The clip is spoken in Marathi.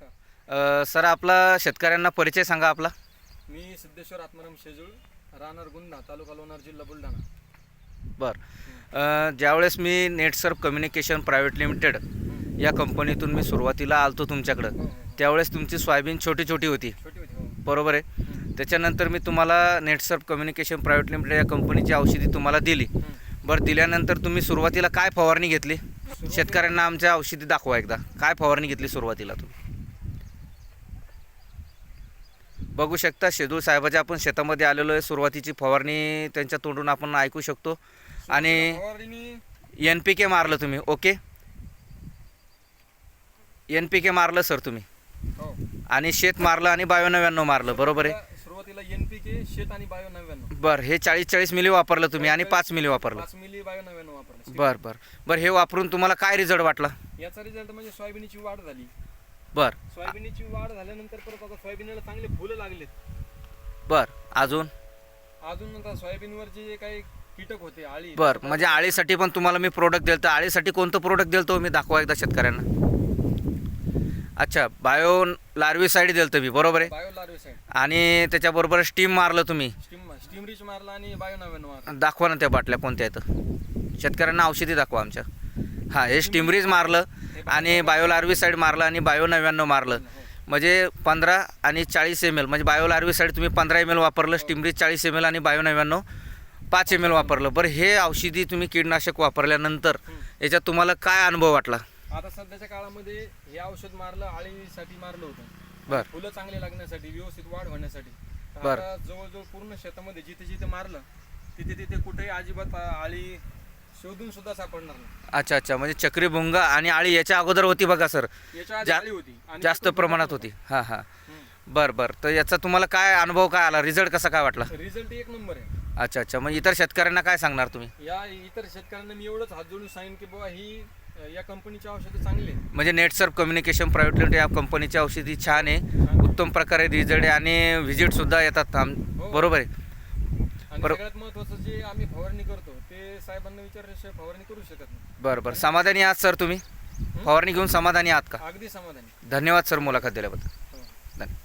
नमस्कार. अ, सर आपला शेतकऱ्यांना परिचय सांगा आपला. मी सिद्धेश्वर आत्माराम शेजूळ राहणार गुंदा तालुका लोणार जिल्हा बुलढाणा. बरं. ज्यावेळेस मी नेटसर्फ कम्युनिकेशन प्रायव्हेट लिमिटेड. या कंपनीतून मी सुरुवातीला आलतो तुमच्याकडं हो, हो, हो. त्यावेळेस तुमची सोयाबीन छोटी छोटी होती. छोटी होती हो. बरोबर आहे. त्याच्यानंतर मी तुम्हाला नेटसर्फ कम्युनिकेशन प्रायव्हेट लिमिटेड या कंपनीची औषधी तुम्हाला दिली. बरं दिल्यानंतर तुम्ही सुरुवातीला काय फवारणी घेतली? शेतकऱ्यांना आमच्या औषधी दाखवा एकदा. काय फवारणी घेतली सुरुवातीला तुम्ही? बघू शकता शेदूळ साहेबाच्या आपण शेतामध्ये आलेलो आहे. सुरुवातीची फवारणी त्यांच्या तोंडून आपण ऐकू शकतो. आणि एन पी के मारलं तुम्ही ओके? एन पी के मारलं सर तुम्ही. हो. आणि शेत मारलं आणि बायो नव्याण्णव मारलं बरोबर आहे? सुरुवातीला एन पी के शेत आणि बायो नव्याण्णव बरं हे चाळीस चाळीस मिली वापरलं तुम्ही आणि पाच मिली वापरलं. पाच मिली बायो नव्याण्णव वापरलं बरं बरं. बरं हे वापरून तुम्हाला काय रिझल्ट वाटला? याचा रिझल्ट म्हणजे सोयाबीनची वाढ झाली. बरं. सोयाबीनची वाढ झाल्यानंतर परत आता सोयाबीनला चांगले फुलं लागलेत. बरं अजून? अजून आता सोयाबीनवर जे काही कीटक होते आळी. बरं म्हणजे आळीसाठी पण तुम्हाला मी प्रोडक्ट दिलं तर आळीसाठी कोणतं प्रोडक्ट दिलं तो मी दाखवा एकदा शेतकऱ्यांना. अच्छा बायो लार्विसाईड दिलं तर मी बरोबर आहे? बायो लार्वेसाईड आणि त्याच्याबरोबर स्टीम मारलं तुम्ही. स्टीम स्टीम रिच मारला आणि बायो नव्याण्णव दाखवा ना त्या बाटल्या कोणत्या आहेत. शेतकऱ्यांना औषधी दाखवा आमच्या. हां हे स्टीमरीज मारलं आणि बायो लार्विसाईड मारलं आणि बायो नव्याण्णव मारलं. म्हणजे पंधरा आणि चाळीस एम एल म्हणजे बायो लार्विसाईड तुम्ही पंधरा एम एल वापरलं स्टीमरीज चाळीस एम एल आणि बायो नव्याण्णव पाच एम एल वापरलं. बरं हे औषधी तुम्ही कीटनाशक वापरल्यानंतर याच्यात तुम्हाला काय अनुभव वाटला? आता सध्याच्या काळामध्ये हे औषध मारलं आळीसाठी मारलं होतं. बर. फुलं चांगले लागण्यासाठी व्यवस्थित वाढ होण्यासाठी. बर. आता जवळजवळ पूर्ण शेतामध्ये जिथे जिथे मारलं तिथे तिथे कुठेही अजिबात आळी शोधून सुद्धा सापडणार नाही. अच्छा अच्छा. म्हणजे चक्रीभुंगा आणि आळी याच्या अगोदर होती बघा सर. याच्या आधी जा- आळी होती आणि जास्त प्रमाणात होती. हां हां. बरं बरं. तर याचा तुम्हाला काय अनुभव काय आला? रिझल्ट कसा काय वाटला? रिझल्ट एक नंबर आहे. अच्छा अच्छा. मग इतर शेतकऱ्यांना काय सांगणार तुम्ही? या इतर शेतकऱ्यांना मी एवढंच हात जोडून सांगेन की बाबा ही अ, या कंपनीची औषधं चांगली आहेत. म्हणजे नेटसर्फ कम्युनिकेशन प्रायव्हेट लिमिटेड या कंपनीची औषधी छान आहे. उत्तम प्रकारे रिझल्ट आहे आणि व्हिजिटसुद्धा येतात. आम हो. बरोबर आहे. आणि बरो- सगळ्यात महत्वाचं जे आम्ही फवारणी करतो ते साहेबांना विचारल्याशिवाय फवारणी करू शकत नाही. बरं बरं. समाधानी आहात सर तुम्ही? फवारणी घेऊन समाधानी आहात का? अगदी समाधानी. धन्यवाद सर मुलाखत दिल्याबद्दल. हो. धन्यवाद.